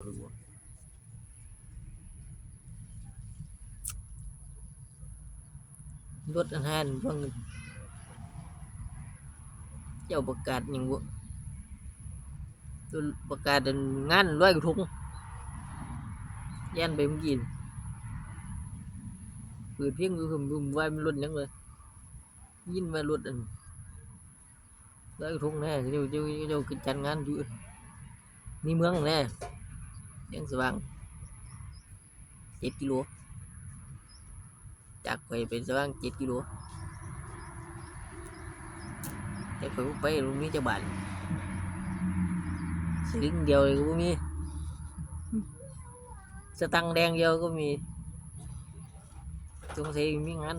รถอาหารเบิ่งเจ้าประกาศยังบ่ตัวประกาศงานร้อยกระทงย่นไปเมื่อกี้นี่เปิดเพลงอยู่คือมึงว่ามันรถยังเลยยินว่ารถอันร้อยกระทงแน่เจ้าเจ้าเจ้าจัดงานอยู่นี่เมืองแน่ ยังสว่างเจ็ดกิโลจากไปเป็นสว่างเจ็ดกิโลแต่ไปบ่ไปตรงนี้จะบานสลิงเดียวเลยก็มีสตังแดงเดียวก็มีสงสัยมีงาน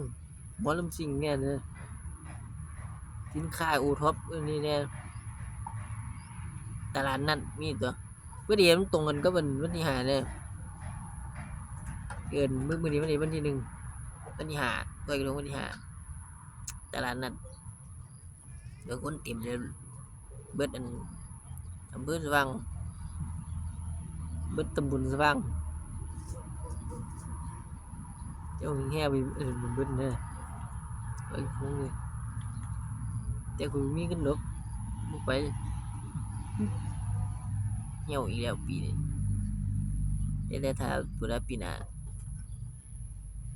หมอลำซิงเนี่ยนะสินค้าอูท็อปอันนี้เนี่ยตลาดนัดมีตัว เพื่อเดียมันตรงกันก็เป็นวันที่หาเนี่ยเกินมื้อมื้อนี้วันนี้วันที่หนึ่งวันที่หาตัวกิโลวันที่หาตลาดนัดเดี๋ยวคนเต็มเลยเบิดอันอำเภอสว่างเบิดตำบลสว่างเจ้าแห่ไปเออมันเบิดเนี่ยไปคงเลยแต่กูมีเงินดอกไป เหี่ยวอีกแล้วปีนี้แต่แต่ถ้าปุระปีหน้า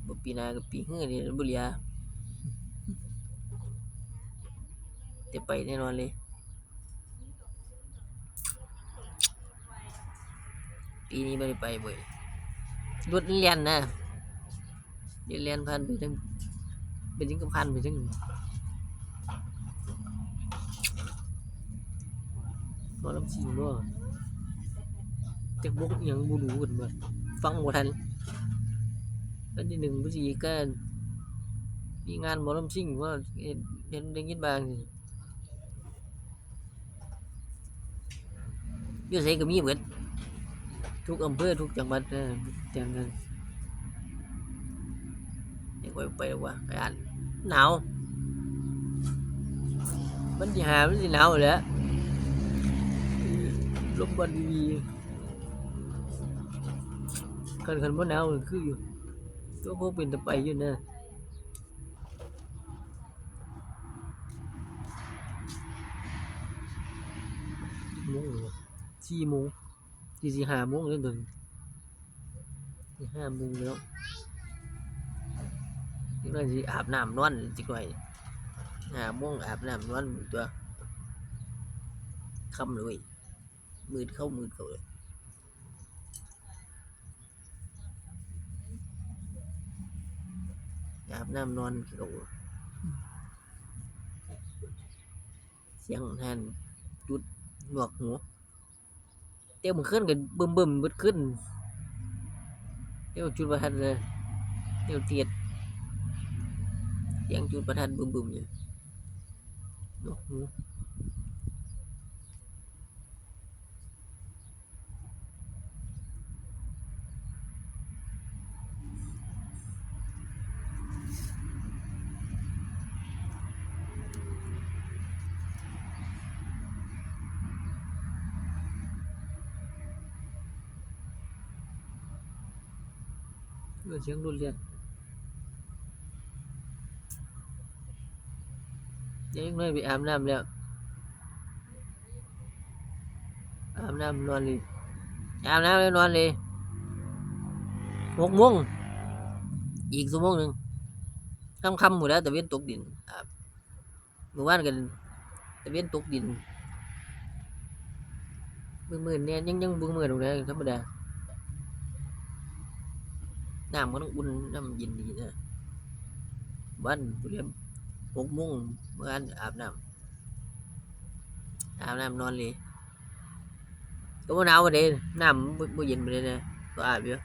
บ่ปีหน้าก็ปีหื้อนี่บ่เหลือแต่ไปแน่นอนเลย ปีนี้บ่ได้ไปบ่อยรถเรียนนะเรียนเรียนผ่านไปทั้งเป็นจังกับผ่านไปทั้งบ่ลำสิงบ่ จักบกยังบ่รู้กันเบิดฟังบ่ทันวันที่หนึ่งพฤศจิกายนมีงานหมอลำซิ่งว่าเห็นเห็นได้ยินบางอยู่ไสก็มีเบิดทุกอำเภอทุกจังหวัดเออจังนั้นยังไปไปว่าไปอ่านหนาวมันสิหามันสิหนาวอยู่แหล้วลมบันดี คันคันบ่หนาวคืออยู่ก็คงเป็นตะไปอยู่นะโมงสี่โมงสี่สี่ห้าโมงแล้วเดินสี่ห้าโมงแล้วนี่มันสิอาบน้ำนอนจิก่อยห้าโมงอาบน้ำนอนตัวค่ำเลยมืดเข้ามืดเข้าเลย อาบน้ำนอนเขาเสียงแทนจุดหนวกหูเตี้ยวมันขึ้นกันบึมบึมบึดขึ้นเตี้ยวจุดประทัดเลยเตี้ยวเตียดเสียงจุดประทัดบึมบึมอยู่หนวกหู เออเสียงรุนเรียนยังเลยไปอาบน้ำแล้ว อาบน้ำนอนเลยอาบน้ำแล้วนอนเลยหกโมงอีกชั่วโมงหนึ่งค่ำๆหมดแล้วแต่เว้นตกดินอาบเมื่อวานกันแต่เว้นตกดินมือๆเนี่ยยังยังบึ้งมือตรงนี้ธรรมดา น้ำก็ต้องอุ่นน้ำเย็นดีนะวันผู้เรียมหกโมงเมื่อานอาบน้ำอาบน้ำนอนเลยก็ว่าหนาววันนี้น้ำบ่บ่เย็นไปเลยนะก็อาบอยู่